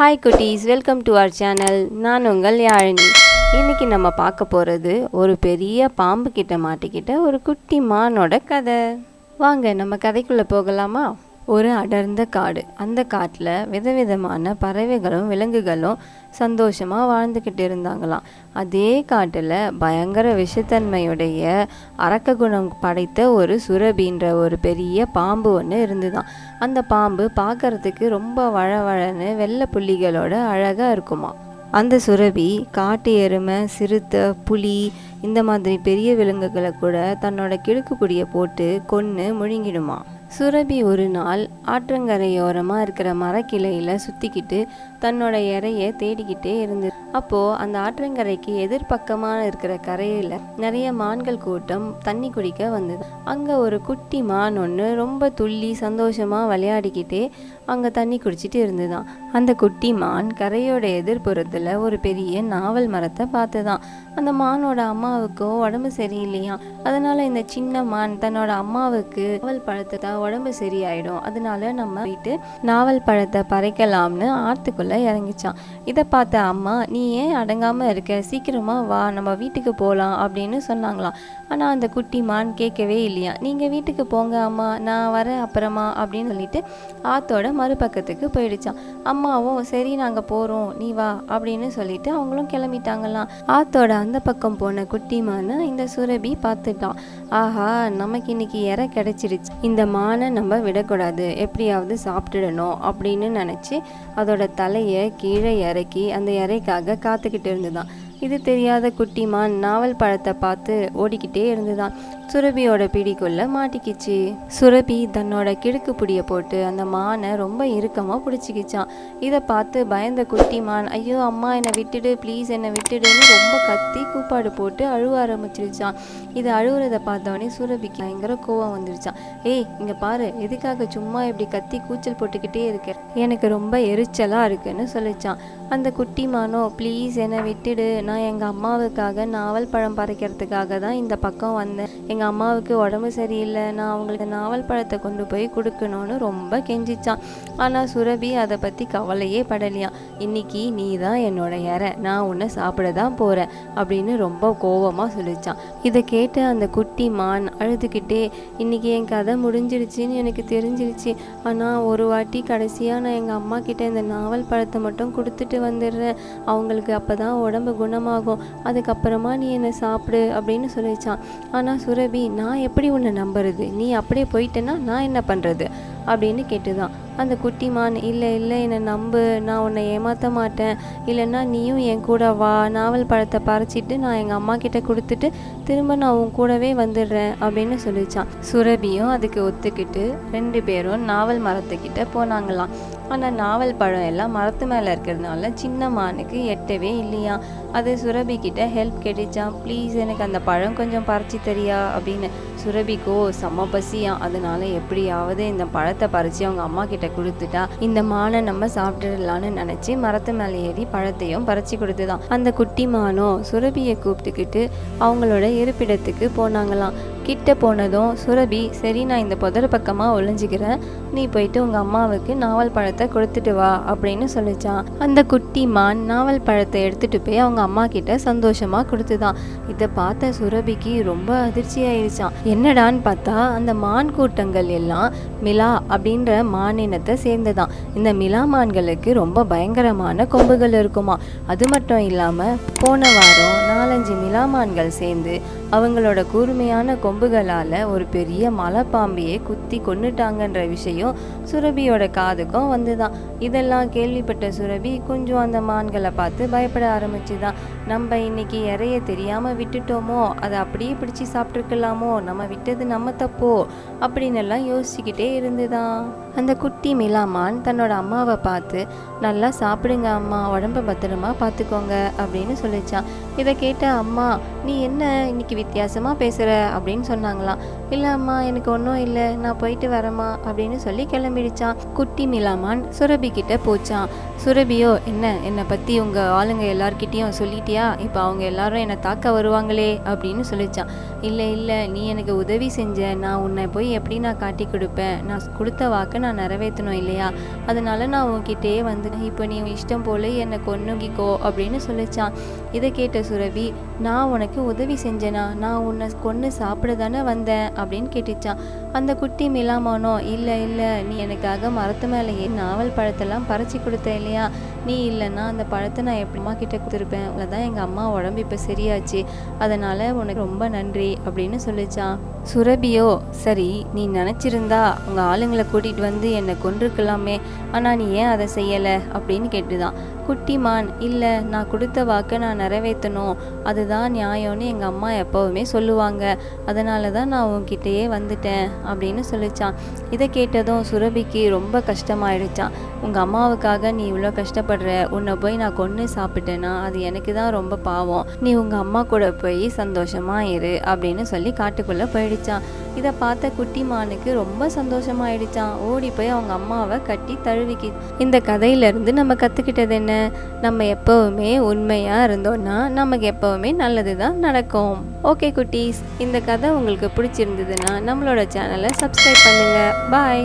Hi குட்டீஸ். Welcome to our channel நான் உங்கள் யாழினி. இன்னைக்கு நம்ம பார்க்க போகிறது ஒரு பெரிய பாம்பு கிட்ட மாட்டிக்கிட்ட ஒரு குட்டி மானோட கதை. வாங்க நம்ம கதைக்குள்ளே போகலாமா? ஒரு அடர்ந்த காடு. அந்த காட்டில் விதவிதமான பறவைகளும் விலங்குகளும் சந்தோஷமாக வாழ்ந்துக்கிட்டு இருந்தாங்களாம். அதே காட்டில் பயங்கர விஷத்தன்மையுடைய அரக்க குணம் படைத்த ஒரு சுரபின்ற ஒரு பெரிய பாம்பு ஒன்று இருந்துதான். அந்த பாம்பு பார்க்கறதுக்கு ரொம்ப வழவழன்னு வெள்ளை புள்ளிகளோட அழகாக இருக்குமா அந்த சுரபி காட்டு எருமை சிறுத்தை புலி இந்த மாதிரி பெரிய விலங்குகளை கூட தன்னோட கிடுக்குப்பிடியை போட்டு கொன்று முழுங்கிடுமா சுரபி ஒரு நாள் ஆற்றங்கரையோரமாக இருக்கிற மரக்கிளையில் சுற்றிக்கிட்டு தன்னோட இறைய தேடிக்கிட்டே இருந்தது அப்போது அந்த ஆற்றங்கரைக்கு எதிர்பக்கமாக இருக்கிற கரையில் நிறைய மான்கள் கூட்டம் தண்ணி குடிக்க வந்தது. அங்கே ஒரு குட்டி மான் ஒன்று ரொம்ப துள்ளி சந்தோஷமாக விளையாடிக்கிட்டே அங்கே தண்ணி குடிச்சிட்டு இருந்துதான். அந்த குட்டி மான் கரையோட எதிர்ப்புறத்தில் ஒரு பெரிய நாவல் மரத்தை பார்த்துதான். அந்த மானோட அம்மாவுக்கோ உடம்பு சரியில்லையா அதனால் இந்த சின்ன மான் தன்னோட அம்மாவுக்கு நாவல் பழத்தை உடம்பு சரியாயிடும். அதனால நம்ம போயிட்டு நாவல் பழத்தை பறைக்கலாம்னு ஆற்றுக்குள்ளே இறங்கிச்சான். இதை பார்த்த அம்மா நீ ஏன் அடங்காமல் இருக்க? சீக்கிரமாக வா நம்ம வீட்டுக்கு போகலாம் அப்படின்னு சொன்னாங்களாம். ஆனால் அந்த குட்டி மான் கேட்கவே இல்லையா நீங்கள் வீட்டுக்கு போங்க அம்மா நான் வரேன் அப்புறமா அப்படின்னு சொல்லிட்டு ஆத்தோட மறுபக்கத்துக்கு போயிடுச்சான். அம்மாவும் சரி நாங்கள் போகிறோம் நீ வா அப்படின்னு சொல்லிட்டு அவங்களும் கிளம்பிட்டாங்களாம். ஆத்தோட அந்த பக்கம் போன குட்டிமானை இந்த சுரபி பார்த்துட்டான். ஆஹா நமக்கு இன்னைக்கு இறை கிடைச்சிருச்சு இந்த மானை நம்ம விடக்கூடாது. எப்படியாவது சாப்பிட்டுடணும் அப்படின்னு நினச்சி அதோட தலையை கீழே இறக்கி அந்த இறைக்காக காத்துக்கிட்டு இருந்துதான். இது தெரியாத குட்டிமான் நாவல் பழத்தை பார்த்து ஓடிக்கிட்டே இருந்துதான். சுரபியோட பிடிக்குள்ள மாட்டிக்கிச்சு. சுரபி தன்னோட கிடுக்கு புடிய போட்டு அந்த மானை ரொம்ப இறுக்கமாக பிடிச்சிக்கிச்சான். இதை பார்த்து பயந்த குட்டிமான் ஐயோ அம்மா என்னை விட்டுடு ப்ளீஸ் என்னை விட்டுடுன்னு ரொம்ப கத்தி கூப்பாடு போட்டு அழுவ ஆரம்பிச்சிருச்சான். இதை அழுகுறதை பார்த்தவொடனே சுரபிக்கு பயங்கர கோவம் வந்துருச்சான். ஏய் இங்கே பாரு எதுக்காக சும்மா இப்படி கத்தி கூச்சல் போட்டுக்கிட்டே இருக்க? எனக்கு ரொம்ப எரிச்சலாக இருக்குன்னு சொல்லிச்சான். அந்த குட்டி மானோ ப்ளீஸ் என்னை விட்டுடு நான் எங்கள் அம்மாவுக்காக நாவல் பழம் பறைக்கிறதுக்காக தான் இந்த பக்கம் வந்தேன். எங்கள் அம்மாவுக்கு உடம்பு சரியில்லை. நான் அவங்களுக்கு நாவல் பழத்தை கொண்டு போய் கொடுக்கணும்னு ரொம்ப கெஞ்சிச்சான். ஆனால் சுரபி அதை பற்றி கவலையே படலையாம். இன்னைக்கு நீ தான் என்னோட இற. நான் உன்னை சாப்பிட தான் போகிறேன் அப்படின்னு ரொம்ப கோவமாக சொல்லிச்சான். இதை கேட்டு அந்த குட்டி மான் அழுதுகிட்டே இன்னைக்கு என் கதை முடிஞ்சிருச்சின்னு எனக்கு தெரிஞ்சிருச்சு ஆனால் ஒரு வாட்டி கடைசியாக நான் எங்கள் அம்மா கிட்ட இந்த நாவல் பழத்தை மட்டும் கொடுத்துட்டு வந்துடுறேன். அவங்களுக்கு அப்போ தான் உடம்பு குணமாகும். அதுக்கப்புறமா நீ என்னை சாப்பிடு. அப்படின்னு சொல்லிச்சான். ஆனால் சுரபி நான் எப்படி உன்னை நம்புறது? நீ அப்படியே போயிட்டேன்னா நான் என்ன பண்ணுறது அப்படின்னு கேட்டுதான். அந்த குட்டிமான் இல்லை இல்லை என்னை நம்பு. நான் உன்னை ஏமாற்ற மாட்டேன். இல்லைன்னா நீயும் என் கூட வா. நாவல் பழத்தை பறிச்சிட்டு நான் எங்கள் அம்மா கிட்ட கொடுத்துட்டு திரும்ப நான் உன் கூடவே வந்துடுறேன் அப்படின்னு சொல்லிச்சான். சுரபியும் அதுக்கு ஒத்துக்கிட்டு ரெண்டு பேரும் நாவல் மரத்துக்கிட்ட போனாங்களாம். ஆனால் நாவல் பழம் எல்லாம் மரத்து மேலே இருக்கிறதுனால சின்ன மானுக்கு எட்டவே இல்லையா? அது சுரபி கிட்ட ஹெல்ப் கேட்டுச்சான் ப்ளீஸ் எனக்கு அந்த பழம் கொஞ்சம் பறிச்சு தெரியா அப்படின்னு. சுரபிக்கோ செம்ம பசியா அதனால எப்படியாவது இந்த பழத்தை பறித்து அவங்க அம்மா கிட்ட கொடுத்துட்டா இந்த மானை நம்ம சாப்பிட்டுடலான்னு நினச்சி மரத்து மேலே ஏறி பழத்தையும் பறிச்சு கொடுத்துதான். அந்த குட்டி மானோ சுரபியை கூப்பிட்டுக்கிட்டு அவங்களோட இருப்பிடத்துக்கு போனாங்களாம். கிட்ட போனதும் சுரபி சரி நான் இந்த புதர் பக்கமாக ஒளிஞ்சிக்கிறேன். நீ போயிட்டு உங்கள் அம்மாவுக்கு நாவல் பழத்தை கொடுத்துட்டு வா அப்படின்னு சொல்லிச்சான். அந்த குட்டி மான் நாவல் பழத்தை எடுத்துகிட்டு போய் அவங்க அம்மா கிட்ட சந்தோஷமாக கொடுத்துதான். இதை பார்த்த சுரபிக்கு ரொம்ப அதிர்ச்சி ஆயிடுச்சான் என்னடான்னு பார்த்தா அந்த மான் கூட்டங்கள் எல்லாம் மிலா அப்படின்ற மான் இனத்தை சேர்ந்ததான். இந்த மிலா மான்களுக்கு ரொம்ப பயங்கரமான கொம்புகள் இருக்குமா. அது மட்டும் இல்லாமல் போன வாரம் நாலஞ்சு மிலா மான்கள் சேர்ந்து அவங்களோட கூர்மையான கொம்புகளால் ஒரு பெரிய மலைப்பாம்பியை குத்தி கொண்டுட்டாங்கன்ற விஷயம் சுரபியோட காதுக்கும் வந்துதான். இதெல்லாம் கேள்விப்பட்ட சுரபி கொஞ்சம் அந்த மான்களை பார்த்து பயப்பட ஆரம்பிச்சுதான். நம்ம இன்னைக்கு இறைய தெரியாமல் விட்டுட்டோமோ அதை அப்படியே பிடிச்சி சாப்பிட்ருக்கலாமோ நம்ம விட்டது நம்ம தப்போ அப்படின்னு எல்லாம் யோசிச்சுக்கிட்டே இருந்துதான். அந்த குட்டி மிலாமான் தன்னோட அம்மாவை பார்த்து நல்லா சாப்பிடுங்க அம்மா உடம்ப பத்திரமா பார்த்துக்கோங்க அப்படின்னு சொல்லிச்சான். இதை கேட்ட அம்மா நீ என்ன இன்னைக்கு வித்தியாசமாக பேசுகிற அப்படின்னு சொன்னாங்களாம். இல்லை அம்மா எனக்கு ஒன்றும் இல்லை. நான் போயிட்டு வரேம்மா அப்படின்னு சொல்லி கிளம்பிடுச்சான். குட்டி மிலாமான் சுரபி கிட்ட போச்சான். சுரபியோ என்ன? என்னை பற்றி உங்கள் ஆளுங்க எல்லார்கிட்டேயும் சொல்லிட்டியா? இப்போ அவங்க எல்லாரும் என்னை தாக்க வருவாங்களே அப்படின்னு சொல்லிச்சான். இல்லை இல்லை. நீ எனக்கு உதவி செஞ்ச நான் உன்னை போய் எப்படி நான் காட்டி கொடுப்பேன்? நான் கொடுத்த வாக்கை நான் நிறைவேற்றணும் இல்லையா? அதனால நான் உன்கிட்டயே வந்து இப்போ நீ இஷ்டம் போல என்னை கொன்னுகிக்கோ அப்படின்னு சொல்லிச்சான். இதை கேட்ட சுரபி நான் உனக்கு உதவி செஞ்சேனா? நான் உன்னை கொன்று சாப்பிட தானே வந்தேன். அப்படின்னு கேட்டுச்சான் அந்த குட்டி மிலாமானோ இல்லை இல்லை நீ எனக்காக மரத்து மேலேயே நாவல் பழத்தெல்லாம் பறிச்சு கொடுத்த இல்லையா? நீ இல்லைன்னா அந்த பழத்தை நான் எப்படிமா கிட்ட கொடுத்துருப்பேன்? அவ்வளோதான் எங்கள் அம்மா உடம்பு இப்போ சரியாச்சு. அதனால் உனக்கு ரொம்ப நன்றி அப்படின்னு சொல்லிச்சான். சுரபியோ சரி நீ நினச்சிருந்தா உங்கள் ஆளுங்களை கூட்டிகிட்டு வந்து என்னை கொண்டிருக்கலாமே ஆனால் நீ ஏன் அதை செய்யலை? அப்படின்னு கேட்டுதான். குட்டிமான் இல்லை நான் கொடுத்த வாக்கை நான் நிறைவேற்றணும். அதுதான் நியாயம்னு எங்கள் அம்மா எப்போவுமே சொல்லுவாங்க. அதனால தான் நான் உன்கிட்டயே வந்துட்டேன். அப்படின்னு சொல்லிச்சான். இதை கேட்டதும் சுரபிக்கு ரொம்ப கஷ்டமாயிடுச்சான். உங்கள் அம்மாவுக்காக நீ இவ்வளோ கஷ்டப்படுற உன்னை போய் நான் கொன்று சாப்பிட்டேன்னா அது எனக்கு தான் ரொம்ப பாவம். நீ உங்கள் அம்மா கூட போய் சந்தோஷமா இரு அப்படின்னு சொல்லி காட்டுக்குள்ளே போயிடுச்சான். இதை பார்த்த குட்டி மானுக்கு ரொம்ப சந்தோஷமாயிடுச்சான் ஓடி போய் அவங்க அம்மாவை கட்டி தழுவிக்கி இந்த கதையிலேருந்து நம்ம கற்றுக்கிட்டது என்ன? நம்ம எப்போவுமே உண்மையாக இருந்தோம்னா நமக்கு எப்போவுமே நல்லது தான் நடக்கும். ஓகே குட்டீஸ் இந்த கதை உங்களுக்கு பிடிச்சிருந்ததுன்னா நம்மளோட சேனலை சப்ஸ்கிரைப் பண்ணுங்கள் பாய்.